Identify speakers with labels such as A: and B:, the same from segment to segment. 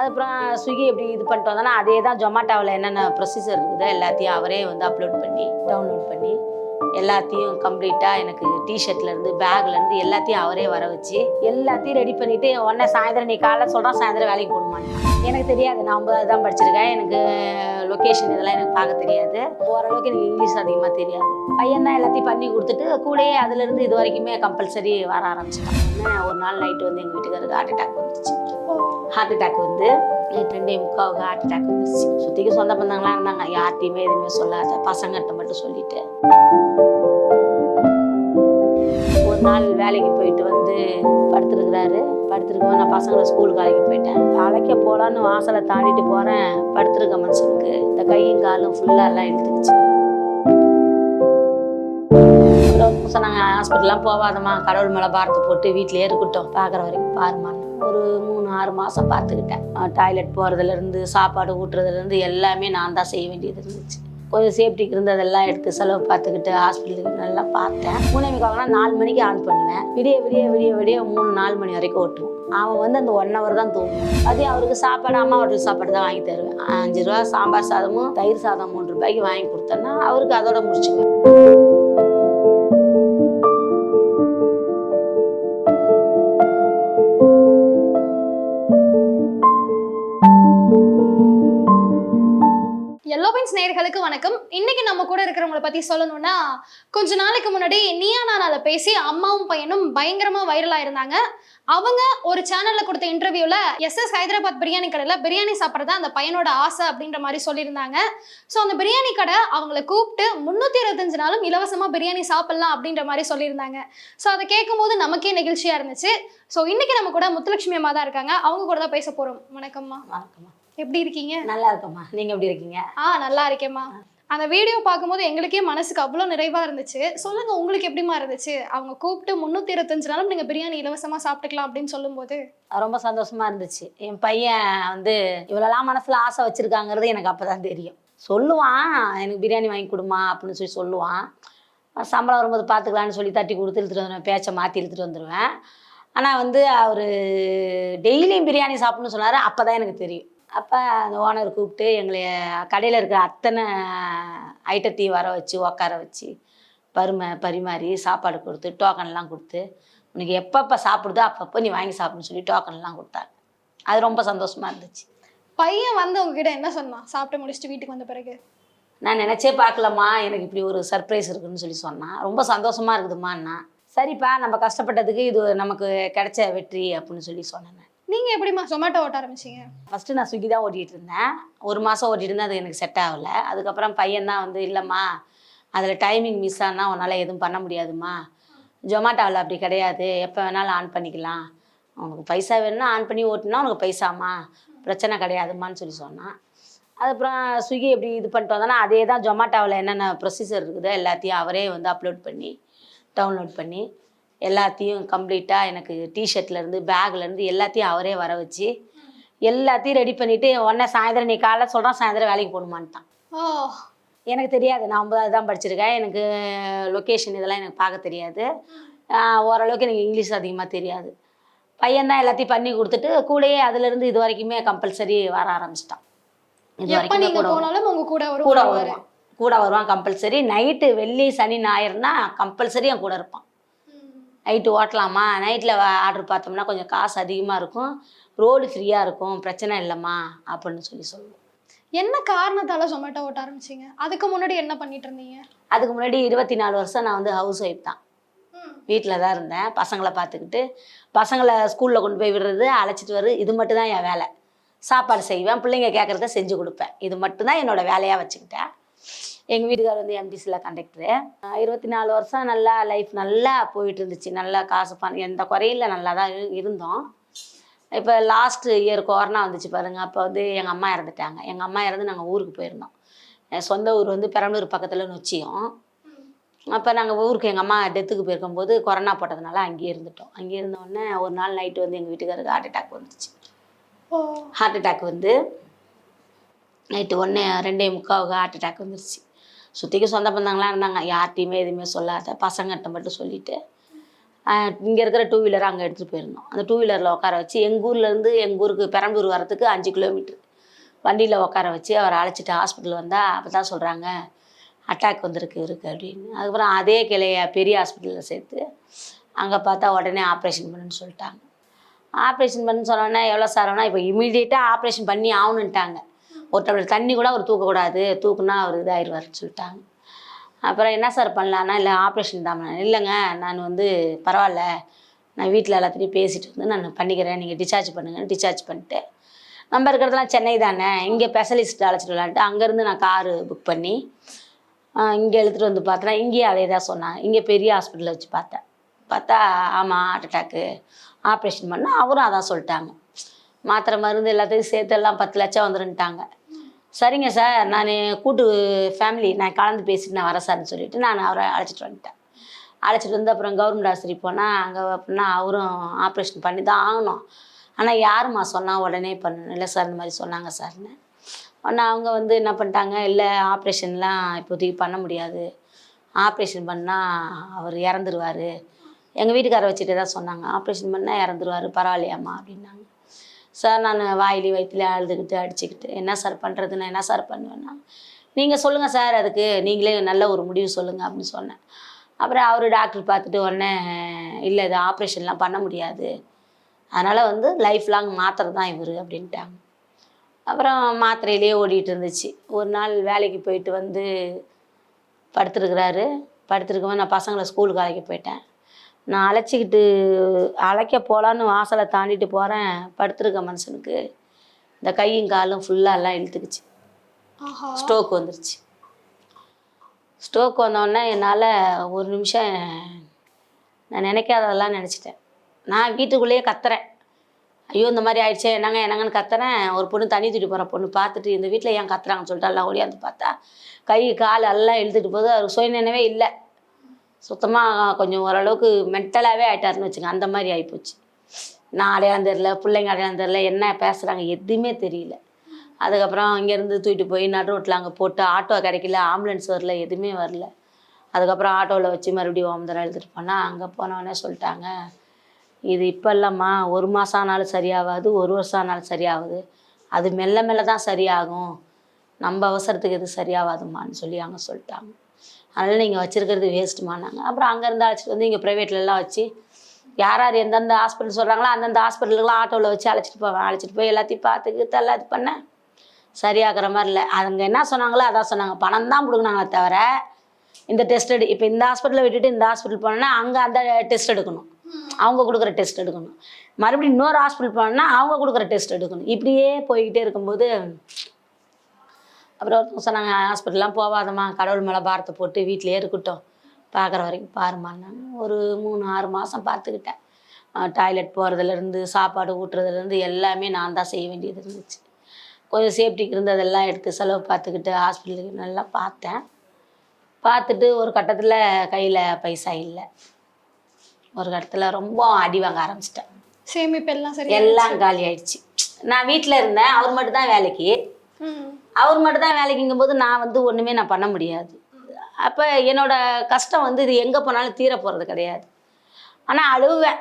A: அதுக்கப்புறம் ஸ்விக்கி எப்படி இது பண்ணிட்டு வந்தோன்னா அதே தான் ஜொமாட்டோவில் என்னென்ன ப்ரொசீஜர் இருக்குதோ எல்லாத்தையும் அவரே வந்து அப்லோட் பண்ணி டவுன்லோட் பண்ணி எல்லாத்தையும் கம்ப்ளீட்டாக எனக்கு டிஷர்ட்லேருந்து பேக்லேருந்து எல்லாத்தையும் அவரே வர வச்சு எல்லாத்தையும் ரெடி பண்ணிவிட்டு உடனே சாயந்தரம் நீ காலைல சொல்கிறான் சாயந்தரம் வேலைக்கு போகணுமான்னு எனக்கு தெரியாது. நான் ஒன்பதாவது தான் படிச்சிருக்கேன். எனக்கு லொக்கேஷன் இதெல்லாம் எனக்கு பார்க்க தெரியாது. ஓரளவுக்கு எனக்கு இங்கிலீஷ் அதிகமாக தெரியாது. பையன் தான் எல்லாத்தையும் பண்ணி கொடுத்துட்டு கூடயே அதுலேருந்து இது வரைக்குமே கம்பல்சரி வர ஆரம்பிச்சிட்டான். ஒரு நாள் நைட்டு வந்து எங்கள் வீட்டுக்காரருக்கு ஹார்ட் அட்டாக் வந்துச்சு. ஹார்ட் அட்டாக் வந்து ரெண்டே முக்காவுக்கு ஹார்ட் அட்டாக் வந்துருச்சு. சுற்றிக்கு சொந்த பந்தங்களாம் இருந்தாங்க. யார்ட்டையுமே எதுவுமே சொல்லாத. பசங்கள்கிட்ட மட்டும் சொல்லிட்டு ஒரு நாள் வேலைக்கு போயிட்டு வந்து படுத்துருக்குறாரு. படுத்துருக்கோம் நான் பசங்களை ஸ்கூலுக்கு அழைக்க போயிட்டேன். அழைக்க போகலான்னு வாசலை தாண்டிட்டு போகிறேன் படுத்துருக்க மனுஷனுக்கு. இந்த கையும் காலும் ஃபுல்லாக எல்லாம் இழுத்துக்குச்சு சொன்னாங்க ஹாஸ்பிட்டல்லாம் போகாதம்மா. கடவுள் மேலே பாரத்தை போட்டு வீட்டிலேயே இருக்கட்டும். பார்க்குற வரைக்கும் பாருமா ஒரு மூணு ஆறு மாதம் பார்த்துக்கிட்டேன். டாய்லெட் போகிறதுலேருந்து சாப்பாடு ஊட்டுறதுலேருந்து எல்லாமே நான் தான் செய்ய வேண்டியது இருந்துச்சு. கொஞ்சம் சேஃப்டிக்கு இருந்ததெல்லாம் எடுத்து செலவு பார்த்துக்கிட்டு ஹாஸ்பிட்டலுக்கு நல்லா பார்த்தேன். மூணேமிக்காகனா நாலு மணிக்கு ஆன் பண்ணுவேன். விடிய விடிய விடிய விடிய மூணு நாலு மணி வரைக்கும் ஓட்டுவோம். அவன் வந்து அந்த ஒன் ஹவர் தான் தூங்குவான். அதே அவருக்கு சாப்பாடு அம்மா ஹோட்டல் சாப்பாடு தான் வாங்கி தருவேன். அஞ்சு ரூபா சாம்பார் சாதமும் தயிர் சாதம் மூன்று ரூபாய்க்கு வாங்கி கொடுத்தேன்னா அவருக்கு அதோட முடிச்சுக்குவேன்.
B: எல்லோ நேர்களுக்கு வணக்கம். இன்னைக்கு நம்ம கூட இருக்கிறவங்கள பத்தி சொல்லணும்னா கொஞ்ச நாளைக்கு முன்னாடி நீயா நானால பேசி அம்மாவும் பையனும் பயங்கரமா வைரல் ஆயிருந்தாங்க. அவங்க ஒரு சேனல்ல கொடுத்த இன்டர்வியூல எஸ் எஸ் ஹைதராபாத் பிரியாணி கடையில பிரியாணி சாப்பிட்றது அந்த பையனோட ஆசை அப்படின்ற மாதிரி சொல்லியிருந்தாங்க. ஸோ அந்த பிரியாணி கடை அவங்கள கூப்பிட்டு முந்நூற்றி இருபத்தஞ்சு நாளும் இலவசமா பிரியாணி சாப்பிடலாம் அப்படின்ற மாதிரி சொல்லியிருந்தாங்க. ஸோ அதை கேட்கும்போது நமக்கே நெகிழ்ச்சியா இருந்துச்சு. ஸோ இன்னைக்கு நம்ம கூட முத்துலட்சுமி அம்மா தான் இருக்காங்க. அவங்க கூட தான் பேச போறோம். வணக்கம்மா.
A: வணக்கம்மா.
B: எப்படி இருக்கீங்க?
A: நல்லா இருக்கம்மா. நீங்கள் எப்படி இருக்கீங்க?
B: ஆ நல்லா இருக்கேம்மா. அந்த வீடியோ பார்க்கும்போது எங்களுக்கே மனசுக்கு அவ்வளோ நிறைவா இருந்துச்சு. சொல்லுங்க உங்களுக்கு எப்படிமா இருந்துச்சு? அவங்க கூப்பிட்டு முந்நூற்றி இருபத்தஞ்சு நாளும் நீங்கள் பிரியாணி இலவசமா சாப்பிட்டுக்கலாம் அப்படின்னு சொல்லும்போது.
A: ரொம்ப சந்தோஷமா இருந்துச்சு. என் பையன் வந்து இவ்வளோலாம் மனசுல ஆசை வச்சிருக்காங்கிறது எனக்கு அப்பதான் தெரியும். சொல்லுவான் எனக்கு பிரியாணி வாங்கி கொடுமா அப்படின்னு சொல்லி சொல்லுவான். சம்பளம் வரும்போது பார்த்துக்கலான்னு சொல்லி தட்டி கொடுத்து இழுத்துட்டு வந்துடுவேன் பேச்சை மாற்றி இழுத்துட்டு வந்துடுவேன் ஆனால் வந்து அவர் டெய்லியும் பிரியாணி சாப்பிடணும்னு சொன்னார் அப்போ தான் எனக்கு தெரியும். அப்போ அந்த ஓனர் கூப்பிட்டு எங்களை கடையில் இருக்கிற அத்தனை ஐட்டத்தையும் வர வச்சு உட்கார வச்சு பருமை பரிமாறி சாப்பாடு கொடுத்து டோக்கன்லாம் கொடுத்து உனக்கு எப்பப்போ சாப்பிடுதோ அப்பப்போ நீ வாங்கி சாப்பிடுன்னு சொல்லி டோக்கன்லாம் கொடுத்தாங்க. அது ரொம்ப சந்தோஷமா இருந்துச்சு.
B: பையன் வந்து உங்ககிட்ட என்ன சொன்னான் சாப்பிட்டு முடிச்சுட்டு வீட்டுக்கு வந்த பிறகு.
A: நான் நினச்சே பார்க்கலம்மா எனக்கு இப்படி ஒரு சர்ப்ரைஸ் இருக்குன்னு சொல்லி சொன்னான் ரொம்ப சந்தோஷமா இருக்குதும்மான்னா சரிப்பா நம்ம கஷ்டப்பட்டதுக்கு இது நமக்கு கிடைச்ச வெற்றி அப்படின்னு சொல்லி சொன்னேன்
B: நீங்கள் எப்படிம்மா சொமேட்டோ ஓட்ட ஆரம்பிச்சீங்க?
A: ஃபஸ்ட்டு நான் ஸ்விக்கி தான் ஓட்டிகிட்டு இருந்தேன். ஒரு மாதம் ஓட்டிகிட்டு இருந்தேன் அது எனக்கு செட் ஆகலை. அதுக்கப்புறம் பையன் தான் வந்து இல்லைம்மா அதில் டைமிங் மிஸ் ஆனால் உன்னால் எதுவும் பண்ண முடியாதும்மா. ஜொமேட்டோவில் அப்படி கிடையாது. எப்போ வேணாலும் ஆன் பண்ணிக்கலாம். உனக்கு பைசா வேணும்னா ஆன் பண்ணி ஓட்டுனா உனக்கு பைசாம்மா. பிரச்சனை கிடையாதும்மான்னு சொல்லி சொன்னான். அதுக்கப்புறம் ஸ்விக்கி எப்படி இது பண்ணிட்டு வந்தோன்னா அதே தான் ஜொமேட்டோவில் என்னென்ன ப்ரொசீஜர் இருக்குதோ எல்லாத்தையும் அவரே வந்து அப்லோட் பண்ணி டவுன்லோட் பண்ணி எல்லாத்தையும் கம்ப்ளீட்டாக எனக்கு டிஷர்ட்லேருந்து பேக்லேருந்து எல்லாத்தையும் அவரே வர வச்சு எல்லாத்தையும் ரெடி பண்ணிவிட்டு உடனே சாயந்தரம் நீ காலைல சொல்கிறான் சாயந்தரம் வேலைக்கு போகணுமான்ட்டான்.
B: ஓ.
A: எனக்கு தெரியாது. நான் ஒன்பதாவது தான் படிச்சிருக்கேன். எனக்கு லொக்கேஷன் இதெல்லாம் எனக்கு பார்க்க தெரியாது. ஓரளவுக்கு எனக்கு இங்கிலீஷ் அதிகமாக தெரியாது. பையன் தான் எல்லாத்தையும் பண்ணி கொடுத்துட்டு கூடயே அதுலேருந்து இது வரைக்குமே கம்பல்சரி வர ஆரம்பிச்சிட்டான். இது வரைக்குமே கூட
B: கூட
A: வருவான். கூட வருவான் கம்பல்சரி நைட்டு வெள்ளி சனி ஞாயிறுனா கம்பல்சரி என் கூட இருப்பான். நைட்டு ஓட்டலாமா? நைட்டில் ஆர்டர் பார்த்தோம்னா கொஞ்சம் காசு அதிகமாக இருக்கும். ரோடு ஃப்ரீயாக இருக்கும். பிரச்சனை இல்லைம்மா அப்படின்னு சொல்லி சொல்லுவோம்.
B: என்ன காரணத்தால சொமேட்டோ ஓட்ட ஆரம்பிச்சீங்க? அதுக்கு முன்னாடி என்ன பண்ணிட்டு இருந்தீங்க?
A: அதுக்கு முன்னாடி இருபத்தி நாலு வருஷம் நான் வந்து ஹவுஸ் ஒய்ஃப் தான். வீட்டில் தான் இருந்தேன். பசங்களை பார்த்துக்கிட்டு பசங்களை ஸ்கூலில் கொண்டு போய் விடுறது அழைச்சிட்டு வர்றது இது மட்டும் தான் என் வேலை. சாப்பாடு செய்வேன் பிள்ளைங்க கேட்குறத செஞ்சு கொடுப்பேன். இது மட்டும்தான் என்னோட வேலையாக வச்சுக்கிட்டேன். எங்கள் வீட்டுக்கார் வந்து எம்டிசியில் கண்டக்டரு இருபத்தி நாலு வருஷம் நல்லா லைஃப் நல்லா போயிட்டு இருந்துச்சு நல்லா காசு பணம் எந்த குறையில நல்லா தான் இரு- இருந்தோம். இப்போ லாஸ்ட் இயர் கொரோனா வந்துச்சு பாருங்க. அப்போ வந்து எங்கள் அம்மா இறந்துட்டாங்க. எங்கள் அம்மா இறந்து நாங்கள் ஊருக்கு போயிருந்தோம். என் சொந்த ஊர் வந்து பெரம்பலூர் பக்கத்தில் நொச்சியும் அப்போ நாங்கள் ஊருக்கு எங்கள் அம்மா டெத்துக்கு போயிருக்கும்போது கொரோனா போட்டதுனால அங்கேயே இருந்துட்டோம். அங்கேயே இருந்த உடனே ஒரு நாள் நைட்டு வந்து எங்கள் வீட்டுக்காருக்கு ஹார்ட் அட்டாக் வந்துச்சு. ஹார்ட் அட்டாக் வந்து நைட்டு ஒன்று ரெண்டே முக்காவுக்கு ஹார்ட் அட்டாக் வந்துருச்சு. சுற்றிக்கு சொந்த பந்தங்களாம் இருந்தாங்க. யார்கிட்டையுமே எதுவுமே சொல்லாத பசங்கள்கிட்ட மட்டும் சொல்லிட்டு இங்கே இருக்கிற டூ வீலரை அங்கே எடுத்துகிட்டு போயிருந்தோம். அந்த டூ வீலரில் உட்கார வச்சு எங்கள் ஊர்லேருந்து எங்கள் ஊருக்கு பெரம்பூர் வரத்துக்கு அஞ்சு கிலோமீட்ரு வண்டியில் உட்கார வச்சு அவரை அழைச்சிட்டு ஹாஸ்பிட்டல் வந்தால் அப்போ தான் சொல்கிறாங்க அட்டாக் வந்திருக்கு இருக்கு அப்படின்னு. அதுக்கப்புறம் அதே கிளைய பெரிய ஹாஸ்பிட்டலில் சேர்த்து அங்கே பார்த்தா உடனே ஆப்ரேஷன் பண்ணுன்னு சொல்லிட்டாங்க. ஆப்ரேஷன் பண்ணு சொன்னோன்னே எவ்வளோ சார் ஆனால் இப்போ இமீடியட்டாக ஆப்ரேஷன் பண்ணி ஆகணுன்ட்டாங்க ஒரு டம்ளர் தண்ணி கூட அவர் தூக்கக்கூடாது தூக்குனா அவர் இதாகிடுவார் சொல்லிட்டாங்க. அப்புறம் என்ன சார் பண்ணலான்னா இல்லை ஆப்ரேஷன் தான் இல்லைங்க நான் வந்து பரவாயில்ல. நான் வீட்டில் எல்லாத்தையும் பேசிட்டு வந்து நான் பண்ணிக்கிறேன். நீங்கள் டிஸ்சார்ஜ் பண்ணுங்கன்னு டிஸ்சார்ஜ் பண்ணிட்டு நம்ம இருக்கிறதுலாம் சென்னை தானே இங்கே ஸ்பெஷலிஸ்ட் அழைச்சிட்டு விளாண்ட்டு அங்கேருந்து நான் காரு புக் பண்ணி இங்கே எடுத்துகிட்டு வந்து பார்த்தேன்னா இங்கேயே அதே தான் சொன்னாங்க. இங்கே பெரிய ஹாஸ்பிட்டலில் வச்சு பார்த்தேன். பார்த்தா ஆமாம் ஹார்ட் அட்டாக்கு ஆப்ரேஷன் பண்ணால் அவரும் அதான் சொல்லிட்டாங்க. மாத்திரை மருந்து எல்லாத்தையும் சேர்த்து எல்லாம் பத்து லட்சம் வந்துருன்ட்டாங்க. சரிங்க சார் நான் கூட்டு ஃபேமிலி நான் கலந்து பேசிட்டு நான் வரேன் சார்னு சொல்லிட்டு நான் அவரை அழைச்சிட்டு வந்துட்டேன். அழைச்சிட்டு வந்து அப்புறம் கவர்மெண்ட் ஆஸ்பத்திரி போனால் அங்கே அப்படின்னா அவரும் ஆப்ரேஷன் பண்ணி தான் ஆகணும். ஆனால் யாரும்மா சொன்னால் உடனே பண்ணணும். இல்லை சார் இந்த மாதிரி சொன்னாங்க சார்னு. உடனே அவங்க வந்து என்ன பண்ணிட்டாங்க இல்லை ஆப்ரேஷன்லாம் இப்போதைக்கு பண்ண முடியாது. ஆப்ரேஷன் பண்ணால் அவர் இறந்துருவார். எங்கள் வீட்டுக்காரை வச்சுட்டு தான் சொன்னாங்க. ஆப்ரேஷன் பண்ணால் இறந்துருவார் பரவாயில்லையாம்மா அப்படின்னாங்க. சார் நான் வாயிலி வயிற்றுல அழுதுகிட்டு அடிச்சுக்கிட்டு என்ன சார் பண்ணுறது நான் என்ன சார் பண்ணுவேன்னா? நீங்கள் சொல்லுங்கள் சார் அதுக்கு நீங்களே நல்ல ஒரு முடிவு சொல்லுங்கள் அப்படின்னு சொன்னேன். அப்புறம் அவர் டாக்டர் பார்த்துட்டு உடனே இல்லை இது ஆப்ரேஷன்லாம் பண்ண முடியாது. அதனால் வந்து லைஃப் லாங் மாத்திரை தான் இவர் அப்படின்ட்டாங்க. அப்புறம் மாத்திரையிலே ஓடிட்டு இருந்துச்சு. ஒரு நாள் வேலைக்கு போயிட்டு வந்து படுத்துருக்கிறாரு. படுத்துருக்கும்போது நான் பசங்களை ஸ்கூலுக்கு அழைக்க போயிட்டேன். நான் அழைச்சிக்கிட்டு அழைக்க போகலான்னு வாசலை தாண்டிட்டு போகிறேன் படுத்துருக்க மனுஷனுக்கு. இந்த கையும் காலும் ஃபுல்லாக எல்லாம் இழுத்துக்குச்சு.
B: ஆஹா.
A: ஸ்ட்ரோக் வந்துருச்சு. ஸ்ட்ரோக் வந்தோடனே என்னால் ஒரு நிமிஷம் நான் நினைக்காததெல்லாம் நினச்சிட்டேன். நான் வீட்டுக்குள்ளேயே கத்துறேன். ஐயோ இந்த மாதிரி ஆயிடுச்சே என்னங்க என்னங்கன்னு கத்துறேன். ஒரு பொண்ணு தண்ணி தூக்கிட்டு போகிற பொண்ணு பார்த்துட்டு இந்த வீட்டில் ஏன் கத்துறாங்கன்னு சொல்லிட்டு எல்லாம் ஓடியாந்து பார்த்தா கை கால் எல்லாம் இழுத்துட்டு போகுது. அவருக்கு சுயநினைவே இல்லை. சுத்தமாக கொஞ்சம் ஓரளவுக்கு மென்டலாகவே ஆகிட்டாருன்னு வச்சுங்க அந்த மாதிரி ஆகிப்போச்சு நான் அடையாளம் தெரில பிள்ளைங்க அடையாளம் தெரில என்ன பேசுகிறாங்க எதுவுமே தெரியல. அதுக்கப்புறம் இங்கேருந்து தூக்கிட்டு போய் நடு ரோட்டில் அங்கே போட்டு ஆட்டோ கிடைக்கல ஆம்புலன்ஸ் வரல எதுவுமே வரல. அதுக்கப்புறம் ஆட்டோவில் வச்சு மறுபடியும் ஓமந்தரம் எழுதிட்டு போனால் அங்கே போனவொடனே சொல்லிட்டாங்க இது இப்போ இல்லைம்மா ஒரு மாதம் ஆனாலும் சரியாகாது ஒரு வருஷம் ஆனாலும் சரியாகுது அது மெல்ல மெல்ல தான் சரியாகும். நம்ம அவசரத்துக்கு எது சரியாகாதும்மான்னு சொல்லி அங்கே சொல்லிட்டாங்க. அதனால் நீங்கள் வச்சுருக்கிறது வேஸ்ட்டுமானாங்க அப்புறம் அங்கேருந்து அழைச்சிட்டு வந்து இங்கே ப்ரைவேட்லலாம் வச்சு யார் யார் எந்தெந்த ஹாஸ்பிட்டல் சொல்கிறாங்களோ அந்தந்த ஹாஸ்பிட்டலுக்குலாம் ஆட்டோவில் வச்சு அழைச்சிட்டு போவேன் அழைச்சிட்டு போய் எல்லாத்தையும் பார்த்துக்கிட்டு எல்லாம் இது பண்ணேன் சரியாகிற மாதிரி இல்லை. அவங்க என்ன சொன்னாங்களோ அதான் சொன்னாங்க. பணம் தான் கொடுக்குனாங்களே தவிர இந்த டெஸ்ட் எடு இப்போ இந்த ஹாஸ்பிட்டலில் விட்டுட்டு இந்த ஹாஸ்பிட்டல் போனோன்னா அங்கே அந்த டெஸ்ட் எடுக்கணும். அவங்க கொடுக்குற டெஸ்ட் எடுக்கணும். மறுபடியும் இன்னொரு ஹாஸ்பிட்டல் போனோன்னா அவங்க கொடுக்குற டெஸ்ட் எடுக்கணும். இப்படியே போய்கிட்டே இருக்கும்போது அப்புறம் ஒருத்தவங்க சொன்னாங்க ஹாஸ்பிட்டல்லாம் போகாதம்மா கடவுள் மேலே பாரத்தை போட்டு வீட்டிலேயே இருக்கட்டும். பார்க்குற வரைக்கும் பாருமான்னாங்க ஒரு மூணு ஆறு மாதம் பார்த்துக்கிட்டேன். டாய்லெட் போகிறதுலேருந்து சாப்பாடு ஊட்டுறதுலேருந்து எல்லாமே நான் தான் செய்ய வேண்டியது இருந்துச்சு. கொஞ்சம் சேஃப்டிக்கு இருந்ததெல்லாம் எடுத்து செலவு பார்த்துக்கிட்டு ஹாஸ்பிட்டலுக்கு நல்லா பார்த்தேன். பார்த்துட்டு ஒரு கட்டத்தில் கையில் பைசா இல்லை. ஒரு கட்டத்தில் ரொம்ப அடி வாங்க ஆரம்பிச்சிட்டேன்.
B: சேமிப்பு எல்லாம் சரி
A: எல்லாம் காலி ஆயிடுச்சு. நான் வீட்டில் இருந்தேன். அவர் மட்டும் தான் வேலைக்கு. அவர் மட்டும் தான் வேலைக்குங்கும்போது நான் வந்து ஒன்றுமே நான் பண்ண முடியாது. அப்போ என்னோட கஷ்டம் வந்து இது எங்கே போனாலும் தீர போகிறது கிடையாது. ஆனால் அழுவேன்.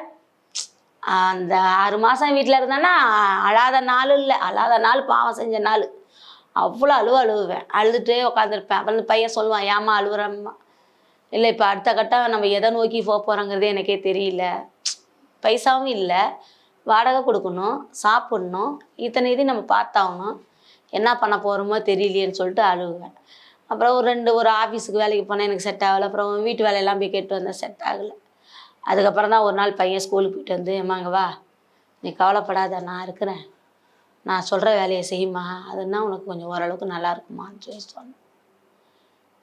A: அந்த ஆறு மாதம் வீட்டில் இருந்தேன்னா அழாத நாள் இல்லை. அழாத நாள் பாவம் செஞ்ச நாள். அவ்வளோ அழுவ அழுவேன் அழுதுகிட்டே உட்காந்துருப்பேன் அப்புறம் இந்த பையன் சொல்லுவான் ஏமா அழுவுறம்மா. இல்லை இப்போ அடுத்த கட்டம் நம்ம எதை நோக்கி போக போகிறோங்கிறது எனக்கே தெரியல. பைசாவும் இல்லை. வாடகை கொடுக்கணும் சாப்பிட்ணும். இத்தனை இது நம்ம பார்த்தாகணும். என்ன பண்ண போகிறோமோ தெரியலையேன்னு சொல்லிட்டு அழுகுவேன். அப்புறம் ஒரு ரெண்டு ஒரு ஆஃபீஸுக்கு வேலைக்கு போனேன் எனக்கு செட் ஆகலை. அப்புறம் வீட்டு வேலையெல்லாம் போய் கேட்டு வந்தேன் செட் ஆகலை. அதுக்கப்புறம் தான் ஒரு நாள் பையன் ஸ்கூலுக்கு போயிட்டு வந்து ஏமாங்க வா. நீ கவலைப்படாத நான் இருக்கிறேன். நான் சொல்கிற வேலையை செய்யுமா அதுன்னா உனக்கு கொஞ்சம் ஓரளவுக்கு நல்லா இருக்குமான்னு சொல்லி சொன்னேன்.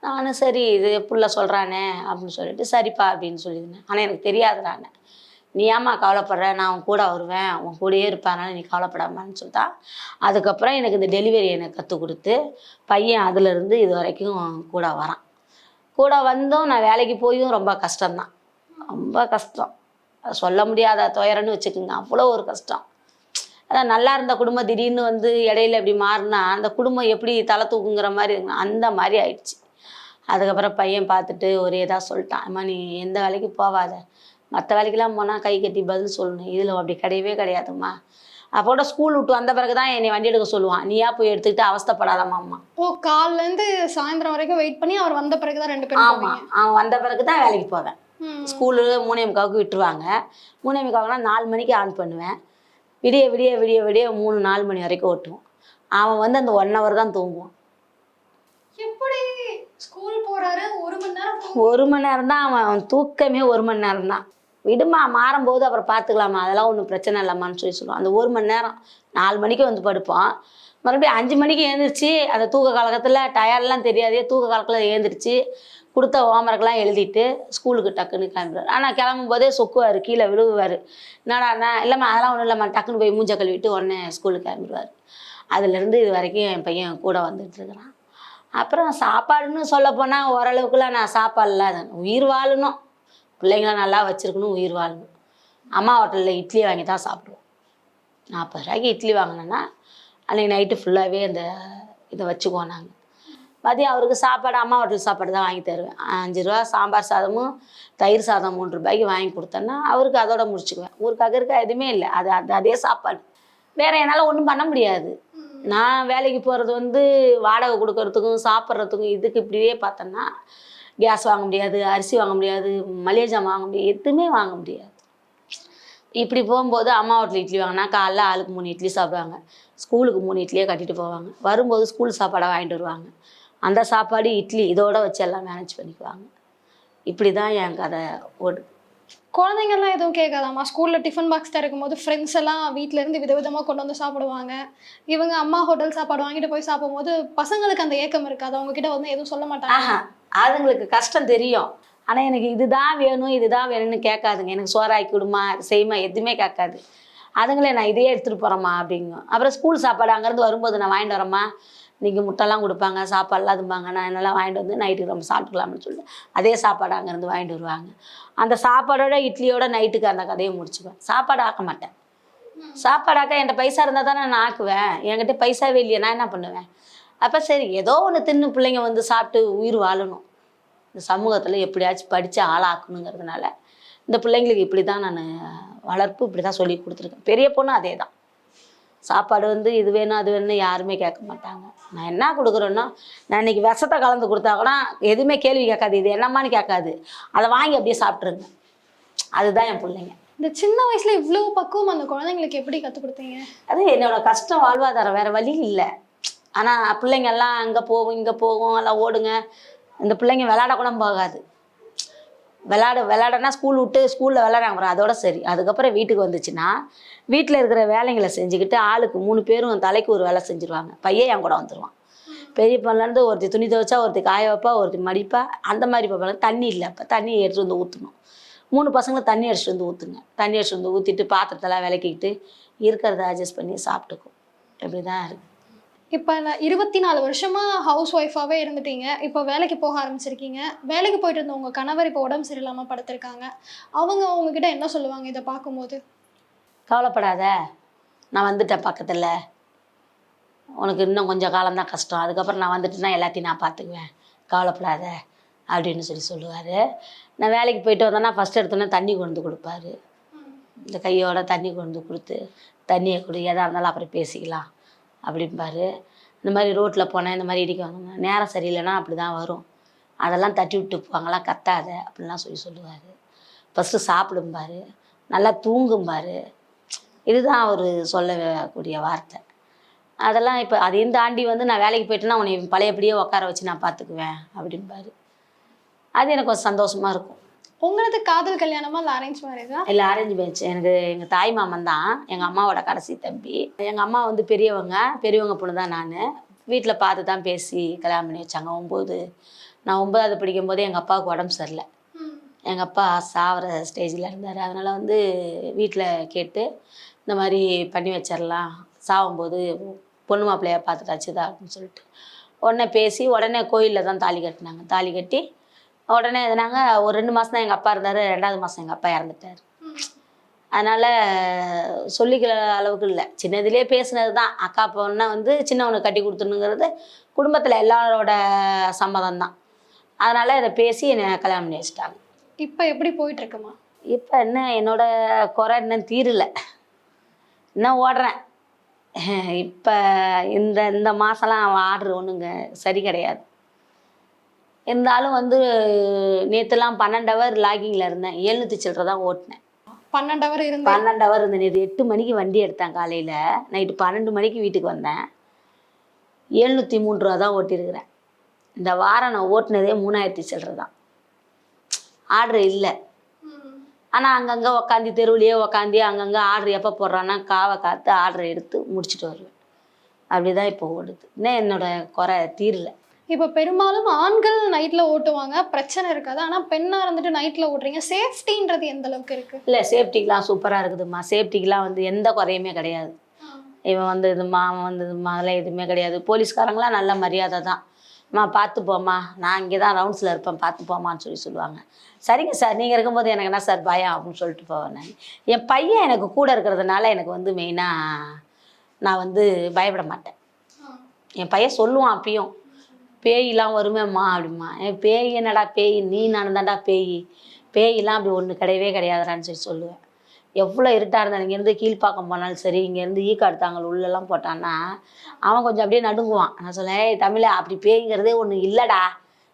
A: நானும் சரி இது புள்ள சொல்கிறானே அப்படின்னு சொல்லிட்டு சரிப்பா அப்படின்னு சொல்லியிருந்தேன். ஆனால் எனக்கு தெரியாதுடானே நீ ஏம்மா கவலைப்படுற? நான் உன் கூட வருவேன். உன் கூடயே இருப்பேன். நீ கவலைப்படாமான்னு சொல்லிட்டா. அதுக்கப்புறம் எனக்கு இந்த டெலிவரி எனக்கு கற்றுக் கொடுத்து பையன் அதுலேருந்து இது வரைக்கும் கூட வரான். கூட வந்தும் நான் வேலைக்கு போயும் ரொம்ப கஷ்டம்தான். ரொம்ப கஷ்டம். சொல்ல முடியாத துயரன்னு வச்சுக்கோங்க. அவ்வளோ ஒரு கஷ்டம். அதான் நல்லா இருந்த குடும்பம் திடீர்னு வந்து இடையில இப்படி மாறினா அந்த குடும்பம் எப்படி தலை தூக்குங்கிற மாதிரி அந்த மாதிரி ஆயிடுச்சு. அதுக்கப்புறம் பையன் பார்த்துட்டு ஒரே இதாக சொல்லிட்டான். அம்மா நீ எந்த வேலைக்கு போவாத மற்ற வேலைக்கெல்லாம் போனால் கை கட்டி பதில் சொல்லணும். இதில் அப்படி கிடையவே கிடையாதும்மா. அப்போட ஸ்கூல் விட்டு வந்த பிறகு தான் என்னை வண்டி எடுக்க சொல்லுவான். நீயா போய் எடுத்துக்கிட்டு அவஸ்தைப்படாதம்மா அம்மா.
B: ஓ காலைல இருந்து சாயந்தரம் வரைக்கும் வெயிட் பண்ணி அவர் வந்த பிறகுதான் ரெண்டு பேரும்
A: ஆமாம் அவன் வந்த பிறகு தான் வேலைக்கு போவேன். ஸ்கூலு மூணே முக்காவுக்கு விட்டுருவாங்க. மூணே முக்காவுக்குனா நாலு மணிக்கு ஆன் பண்ணுவேன். விடிய விடிய விடிய விடிய மூணு நாலு மணி வரைக்கும் ஓட்டுவோம் அவன் வந்து அந்த ஒன் ஹவர் தான் தூங்குவான்.
B: எப்படி? ஸ்கூல் போறாரு ஒரு மணி நேரம்
A: ஒரு மணி நேரம் தான் அவன். அவன் தூக்கமே ஒரு மணி நேரம் தான் விடுமா மாறும்போது அப்புறம் பார்த்துக்கலாமா அதெல்லாம் ஒன்றும் பிரச்சனை இல்லைம்மான்னு சொல்லி சொல்லுவோம். அந்த ஒரு மணி நேரம் நாலு மணிக்கு வந்து படுப்போம். மறுபடியும் அஞ்சு மணிக்கு எழுந்திரிச்சு அந்த தூக்க காலகத்தில் டயர்லாம் தெரியாதே தூக்க கலக்கத்தில் எழுந்திரிச்சு கொடுத்த ஹோம்ஒர்க்லாம் எழுதிட்டு ஸ்கூலுக்கு டக்குன்னு கிளம்பிடுவார். ஆனால் கிளம்பும் போதே சொக்குவார் கீழே விழுவார் என்னடா நான் இல்லைம்மா அதெல்லாம் ஒன்றும் இல்லைம்மா. டக்குன்னு போய் மூஞ்ச கழுவிட்டு உடனே ஸ்கூலுக்கு கிளம்பிடுவார். அதுலேருந்து இது வரைக்கும் என் பையன் கூட வந்துட்டு இருக்கிறான். அப்புறம் சாப்பாடுன்னு சொல்லப்போனால் ஓரளவுக்குலாம் நான் சாப்பாடுல உயிர் வாழணும். பிள்ளைங்கள நல்லா வச்சுருக்கணும் உயிர் வாழணும். அம்மா ஹோட்டலில் இட்லி வாங்கி தான் சாப்பிடுவோம். நாற்பது ரூபாய்க்கு இட்லி வாங்கினேன்னா அன்றைக்கி நைட்டு ஃபுல்லாகவே அந்த இதை வச்சுக்குவோம் நாங்கள் மதியம் அவருக்கு சாப்பாடு அம்மா ஹோட்டல் சாப்பாடு தான் வாங்கி தருவேன். அஞ்சு ரூபா சாம்பார் சாதமும் தயிர் சாதம் மூன்று ரூபாய்க்கு வாங்கி கொடுத்தேன்னா அவருக்கு அதோட முடிச்சுக்குவேன். ஊருக்காக இருக்க எதுவுமே இல்லை. அது அது அதே சாப்பாடு. வேறு என்னால் ஒன்றும் பண்ண முடியாது. நான் வேலைக்கு போகிறது வந்து வாடகை கொடுக்கறதுக்கும் சாப்பிட்றதுக்கும் இதுக்கு இப்படியே பார்த்தோன்னா கேஸ் வாங்க முடியாது அரிசி வாங்க முடியாது மளிகை ஜாமான் வாங்க முடியாது எதுவுமே வாங்க முடியாது. இப்படி போகும்போது அம்மா வீட்டில் இட்லி வாங்கினா காலைல ஆளுக்கு மூணு இட்லி சாப்பிடுவாங்க. ஸ்கூலுக்கு மூணு இட்லியே கட்டிட்டு போவாங்க. வரும்போது ஸ்கூல் சாப்பாடை வாங்கிட்டு வருவாங்க. அந்த சாப்பாடு இட்லி இதோட வச்சு எல்லாம் மேனேஜ் பண்ணிக்குவாங்க. இப்படி தான் என் கதை ஓடு
B: குழந்தைங்கலாம் எதுவும் கேட்காதாம்மா? ஸ்கூல்ல டிஃபன் பாக்ஸ் திறக்கும் போது ஃப்ரெண்ட்ஸ் எல்லாம் வீட்ல இருந்து விதவிதமா கொண்டு வந்து சாப்பிடுவாங்க. இவங்க அம்மா ஹோட்டல் சாப்பாடு வாங்கிட்டு போய் சாப்பிடும்போது பசங்களுக்கு அந்த ஏக்கம் இருக்காது. அவங்க கிட்ட வந்து எதுவும் சொல்ல மாட்டாங்க.
A: அதுங்களுக்கு கஷ்டம் தெரியும். ஆனால் எனக்கு இதுதான் வேணும் இதுதான் வேணும்னு கேட்காதுங்க. எனக்கு சோறாக்கி கொடுமா செய்யுமா எதுவுமே கேட்காது. அதுங்களே நான் இதையே எடுத்துகிட்டு போகிறேம்மா அப்படிங்கும் அப்புறம் ஸ்கூல் சாப்பாடு அங்கேருந்து வரும்போது நான் வாங்கிட்டு வரேம்மா. இன்றைக்கி முட்டைலாம் கொடுப்பாங்க சாப்பாடுலாம் இதும்பாங்க நான் என்னெல்லாம் வாங்கிட்டு வந்து நைட்டுக்கு நம்ம சாப்பிட்டுக்கலாம்னு சொல்லிட்டு அதே சாப்பாடு அங்கேருந்து வாங்கிட்டு வருவாங்க. அந்த சாப்பாடோட இட்லியோட நைட்டுக்கு அந்த கதையை முடிச்சுக்குவேன். சாப்பாடு ஆக்க மாட்டேன். சாப்பாடாக்க என்கிட்ட பைசா இருந்தால் தானே நான் ஆக்குவேன். என்கிட்ட பைசாவே இல்லையே நான் என்ன பண்ணுவேன்? அப்போ சரி ஏதோ ஒன்று தின்னு பிள்ளைங்க வந்து சாப்பிட்டு உயிர் வாழணும். இந்த சமூகத்தில் எப்படியாச்சும் படித்து ஆளாக்கணுங்கிறதுனால இந்த பிள்ளைங்களுக்கு இப்படி தான் நான் வளர்ப்பு இப்படி தான் சொல்லி கொடுத்துருக்கேன். பெரிய பொண்ணு அதே தான் சாப்பாடு வந்து இது வேணும் அது வேணும்னு யாருமே கேட்க மாட்டாங்க. நான் என்ன கொடுக்குறேன்னா நான் இன்னைக்கு விஷத்தை கலந்து கொடுத்தா கூட எதுவுமே கேள்வி கேட்காது. இது என்னம்மான்னு கேட்காது. அதை வாங்கி அப்படியே சாப்பிட்ருங்க அதுதான் என் பிள்ளைங்க.
B: இந்த சின்ன வயசுல இவ்வளவு பக்குவம் அந்த குழந்தைங்களுக்கு எப்படி கத்து கொடுத்தீங்க?
A: அது என்னோட கஷ்டம் வாழ்வாதாரம் வேற வழி இல்லை ஆனால் பிள்ளைங்க எல்லாம் அங்கே போகும் இங்கே போகும் எல்லாம் ஓடுங்க. இந்த பிள்ளைங்க விளாட கூட போகாது. விளாட விளாடனா ஸ்கூல் விட்டு ஸ்கூலில் விளாட்றாங்க அப்புறம் அதோட சரி. அதுக்கப்புறம் வீட்டுக்கு வந்துச்சுன்னா வீட்டில் இருக்கிற வேலைங்களை செஞ்சுக்கிட்டு ஆளுக்கு மூணு பேரும் தலைக்கு ஒரு வேலை செஞ்சுருவாங்க. பையன் என் கூட வந்துடுவான் பெரிய பண்ணலேருந்து ஒருத்தி துணி துவைச்சா ஒருத்தி காய வைப்பா ஒருத்தி மடிப்பா அந்த மாதிரி பார்ப்பாங்க தண்ணி இல்லை அப்போ. தண்ணி எடுத்துட்டு வந்து ஊற்றணும் மூணு பசங்களும் தண்ணி அடிச்சுட்டு வந்து ஊற்றுங்க தண்ணி அடிச்சுட்டு வந்து ஊற்றிட்டு பாத்திரத்தெல்லாம் விளக்கிக்கிட்டு இருக்கிறத அட்ஜஸ்ட் பண்ணி சாப்பிட்டுக்கும் இப்படி தான் இருக்குது
B: இப்போ இருபத்தி நாலு வருஷமா ஹவுஸ் ஒய்ஃபாவே இருந்துட்டீங்க. இப்போ வேலைக்கு போக ஆரம்பிச்சிருக்கீங்க. வேலைக்கு போயிட்டு இருந்த உங்க கணவர் இப்போ உடம்பு சரியில்லாம படுத்திருக்காங்க. அவங்க உங்ககிட்ட என்ன சொல்லுவாங்க இதை பார்க்கும்போது?
A: கவலைப்படாத. நான் வந்துட்டேன் பக்கத்தில். உனக்கு இன்னும் கொஞ்சம் காலம்தான் கஷ்டம். அதுக்கப்புறம் நான் வந்துட்டேன்னா எல்லாத்தையும் நான் பார்த்துக்குவேன். கவலைப்படாத அப்படின்னு சொல்லி சொல்லுவார். நான் வேலைக்கு போயிட்டு வந்தேன்னா ஃபஸ்ட் எடுத்தோன்னே தண்ணி கொண்டு கொடுப்பாரு. இந்த கையோட தண்ணி கொண்டு கொடுத்து தண்ணியை கொடு எதாக இருந்தாலும் அப்புறம் பேசிக்கலாம். அப்படிம்பாரு. இந்த மாதிரி ரோட்டில் போனேன் இந்த மாதிரி இடிக்க வாங்க. நேரம் சரியில்லைன்னா அப்படி தான் வரும். அதெல்லாம் தட்டி விட்டு போவாங்களாம் கத்தாத அப்படிலாம் சொல்லி சொல்லுவார். ஃபஸ்ட்டு சாப்பிடும்பார். நல்லா தூங்கும்பார். இதுதான் அவர் சொல்லக்கூடிய வார்த்தை. அதெல்லாம் இப்போ அதையும் தாண்டி வந்து நான் வேலைக்கு போயிட்டேன்னா உன்னை பழையபடியே உட்கார வச்சு நான் பார்த்துக்குவேன் அப்படின்பாரு அது எனக்கு கொஞ்சம் சந்தோஷமாக இருக்கும்.
B: உங்களது காதல் கல்யாணமா இல்லை அரேஞ்ச் மேரேஜா
A: இல்லை அரேஞ்ச் மேரேஜ் எனக்கு எங்கள் தாய் மாமன் தான். எங்கள் அம்மாவோட கடைசி தம்பி. எங்கள் அம்மா வந்து பெரியவங்க. பெரியவங்க பொண்ணு தான் நான். வீட்டில் பார்த்து தான் பேசி கல்யாணம் பண்ணி வச்சாங்க. ஒம்பது நான் ஒன்பதாவது படிக்கும்போது எங்கள் அப்பாவுக்கு உடம்பு சரியில்லை. எங்கள் அப்பா சாவர ஸ்டேஜில் இருந்தார். அதனால் வந்து வீட்டில் கேட்டு இந்த மாதிரி பண்ணி வச்சிடலாம் சாகும்போது பொண்ணு மாப்பிள்ளையா பார்த்துட்டாச்சுதா அப்படின்னு சொல்லிட்டு. உடனே பேசி உடனே கோயிலில் தான் தாலி கட்டினாங்க. தாலி கட்டி உடனே எதுனாங்க ஒரு ரெண்டு மாதம் தான் எங்கள் அப்பா இருந்தார். ரெண்டாவது மாதம் எங்கள் அப்பா இறந்துட்டார். அதனால் சொல்லிக்கிற அளவுக்கு இல்லை. சின்னதுலேயே பேசுனது தான் அக்கா பொண்ணை வந்து சின்னவனுக்கு கட்டி கொடுத்துணுங்கிறது குடும்பத்தில் எல்லாரோட சம்மதம் தான் அதனால் இதை பேசி என்னை கல்யாணம் பண்ணி வச்சிட்டாங்க.
B: இப்போ எப்படி போயிட்டு இருக்குமா
A: இப்போ என்ன என்னோட குறை இன்னும் தீரல. இன்னும் ஓடுறேன். இப்போ இந்த இந்த மாதம்லாம் ஆர்டர் ஒன்றுங்க சரி கிடையாது. இருந்தாலும் வந்து நேற்றுலாம் பன்னெண்டு ஹவர் லாகிங்கில் இருந்தேன். எழுநூற்றி சில்லற தான் ஓட்டினேன்.
B: பன்னெண்டு இருந்து
A: பன்னெண்டு ஹவர் இருந்தேன். நேற்று எட்டு மணிக்கு வண்டி எடுத்தேன் காலையில். நைட்டு பன்னெண்டு மணிக்கு வீட்டுக்கு வந்தேன். எழுநூற்றி மூணு ரூபா தான் ஓட்டியிருக்கிறேன். இந்த வாரம் நான் ஓட்டினதே மூணாயிரத்தி சில்லற தான். ஆர்டர் இல்லை. ஆனால் அங்கங்கே உக்காந்தி தெருவுலையே உக்காந்தி அங்கங்கே ஆர்டர் எப்போ போடுறான்னா காவை காத்து ஆர்டர் எடுத்து முடிச்சுட்டு வருவேன். அப்படி தான் இப்போ ஓடுது. இன்னும் என்னோட குறை தீரல.
B: இப்போ பெரும்பாலும் ஆண்கள் நைட்ல ஓட்டுவாங்க. பிரச்சனை இருக்காது. ஆனா பெண்ணா இருந்துட்டு நைட்ல ஓட்டுறீங்க. சேஃப்டின்றது எந்த அளவுக்கு இருக்கு?
A: இல்லை சேஃப்டிக்கெலாம் சூப்பராக இருக்குதும்மா. சேஃப்டிக்கெலாம் வந்து எந்த குறையுமே கிடையாது. இவன் வந்து இதுமா அவன் வந்து இதுமா அதெல்லாம் எதுவுமே கிடையாது. போலீஸ்காரங்களாம் நல்ல மரியாதை தான். அம்மா பார்த்து போம்மா நான் இங்கே தான் ரவுண்ட்ஸில் இருப்பேன். பார்த்து போம்மான்னு சொல்லி சொல்லுவாங்க. சரிங்க சார் நீங்கள் இருக்கும்போது எனக்கு என்ன சார் பயம் அப்படின்னு சொல்லிட்டு போவேன் நான். என் பையன் எனக்கு கூட இருக்கிறதுனால எனக்கு வந்து மெயினாக நான் வந்து பயப்பட மாட்டேன். என் பையன் சொல்லுவான் அப்பயும். பேயெல்லாம் வருமேம்மா அப்படிம்மா. பேய் என்னடா பேய்? நீ நான் தான்டா பேய். பேயெல்லாம் அப்படி ஒன்று கிடையவே கிடையாதுடான்னு சொல்லி சொல்லுவேன். எவ்வளோ இருட்டாக இருந்தாலும் இங்கேருந்து கீழ்ப்பாக்கம் போனாலும் சரி இங்கேருந்து ஈக்காடு தாங்கல் உள்ளெல்லாம் போட்டான்னா அவன் கொஞ்சம் அப்படியே நடுங்குவான். நான் சொல்லேன் ஏய் தமிழா அப்படி பேய்ங்கிறதே ஒன்று இல்லைடா.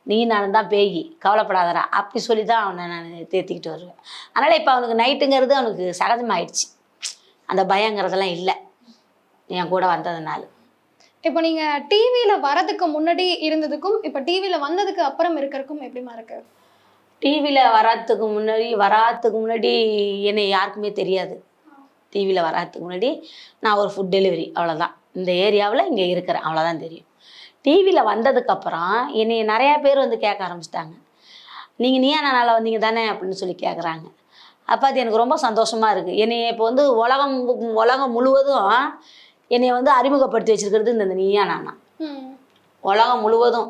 A: நீ நான் தான் பேய். கவலைப்படாதடா. அப்படி சொல்லி தான் அவனை நான் தேர்த்திக்கிட்டு வருவேன். அதனால் இப்போ அவனுக்கு நைட்டுங்கிறது அவனுக்கு சகஜமாயிடுச்சு. அந்த பயங்கிறதெல்லாம் இல்லை. என் கூட வந்ததுனால.
B: இப்போ நீங்க டிவியில வரதுக்கு முன்னாடி இருந்ததுக்கும் இப்போ டிவியில வந்ததுக்கு அப்புறம் இருக்கிறதுக்கும் எப்படிமா இருக்கு?
A: டிவியில் வராதுக்கு முன்னாடி வராதுக்கு முன்னாடி என்னை யாருக்குமே தெரியாது. டிவியில் வராதுக்கு முன்னாடி நான் ஒரு ஃபுட் டெலிவரி அவ்வளோதான் இந்த ஏரியாவில் இங்கே இருக்கிறேன் அவ்வளோதான் தெரியும். டிவியில் வந்ததுக்கப்புறம் என்னை நிறையா பேர் வந்து கேட்க ஆரம்பிச்சிட்டாங்க. நீங்கள் நீயா நாளால் வந்தீங்க தானே அப்படின்னு சொல்லி கேட்குறாங்க அப்போ அது எனக்கு ரொம்ப சந்தோஷமாக இருக்குது என்னை இப்போ வந்து உலகம் உலகம் முழுவதும் என்னை வந்து அறிமுகப்படுத்தி வச்சிருக்கிறது இந்த நீயா நானா. உலகம் முழுவதும்.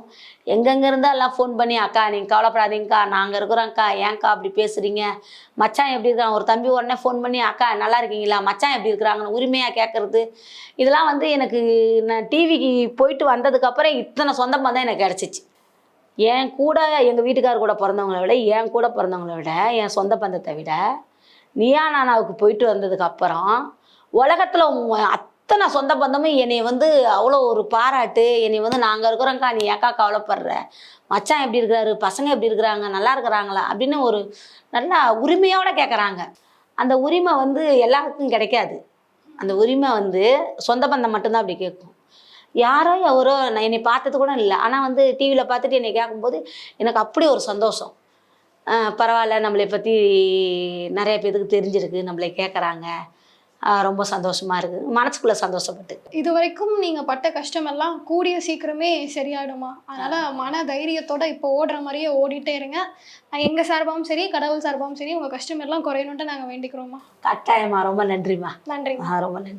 A: எங்கெங்க இருந்தா எல்லாம் ஃபோன் பண்ணி அக்கா நீங்கள் கவலைப்படாதீங்கக்கா நாங்கள் இருக்கிறோம்க்கா. ஏன்க்கா அப்படி பேசுகிறீங்க மச்சான் எப்படி இருக்கான்? ஒரு தம்பி உடனே ஃபோன் பண்ணி அக்கா நல்லா இருக்கீங்களா? மச்சான் எப்படி இருக்கிறாங்கன்னு உரிமையாக கேட்குறது இதெல்லாம் வந்து எனக்கு நான் டிவிக்கு போயிட்டு வந்ததுக்கப்புறம் இத்தனை சொந்த பந்தம் எனக்கு கிடச்சிச்சு. என் கூட எங்கள் வீட்டுக்கார் கூட பிறந்தவங்கள விட என் கூட பிறந்தவங்கள விட என் சொந்த பந்தத்தை விட நியா நானாவுக்கு போயிட்டு வந்ததுக்கப்புறம் உலகத்தில் அத்தனை சொந்த பந்தமும் என்னை வந்து அவ்வளோ ஒரு பாராட்டு. என்னை வந்து நாங்கள் இருக்கிறோங்க்கா நீ ஏக்கா கவலைப்படுற? மச்சான் எப்படி இருக்கிறாரு? பசங்க எப்படி இருக்கிறாங்க? நல்லா இருக்கிறாங்களா? அப்படின்னு ஒரு நல்லா உரிமையோடு கேட்குறாங்க அந்த உரிமை வந்து எல்லாருக்கும் கிடைக்காது. அந்த உரிமை வந்து சொந்த பந்தம் மட்டும்தான் அப்படி கேட்கும் யாரோ எவரோ நான் என்னை பார்த்தது கூட இல்லை. ஆனால் வந்து டிவியில் பார்த்துட்டு என்னை கேட்கும்போது எனக்கு அப்படி ஒரு சந்தோஷம். பரவாயில்ல நம்மளை பற்றி நிறைய பேருக்கு தெரிஞ்சிருக்கு நம்மளை கேட்குறாங்க ரொம்ப சந்தோஷமாக இருக்குது மனசுக்குள்ளே சந்தோஷப்பட்டு.
B: இது வரைக்கும் நீங்க பட்ட கஷ்டம் எல்லாம் கூடிய சீக்கிரமே சரியாயிடுமா? அதனால மன தைரியத்தோட இப்போ ஓடுற மாதிரியே ஓடிட்டே இருங்க. அஹ் எங்க சார்பாகவும் சரி கடவுள் சார்பாகவும் சரி உங்க கஷ்டம் எல்லாம் குறையணுன்ட்டு நாங்க வேண்டிக்கிறோமா
A: கட்டாயமா. ரொம்ப நன்றிம்மா.
B: நன்றி
A: ஆ, ரொம்ப நன்றி.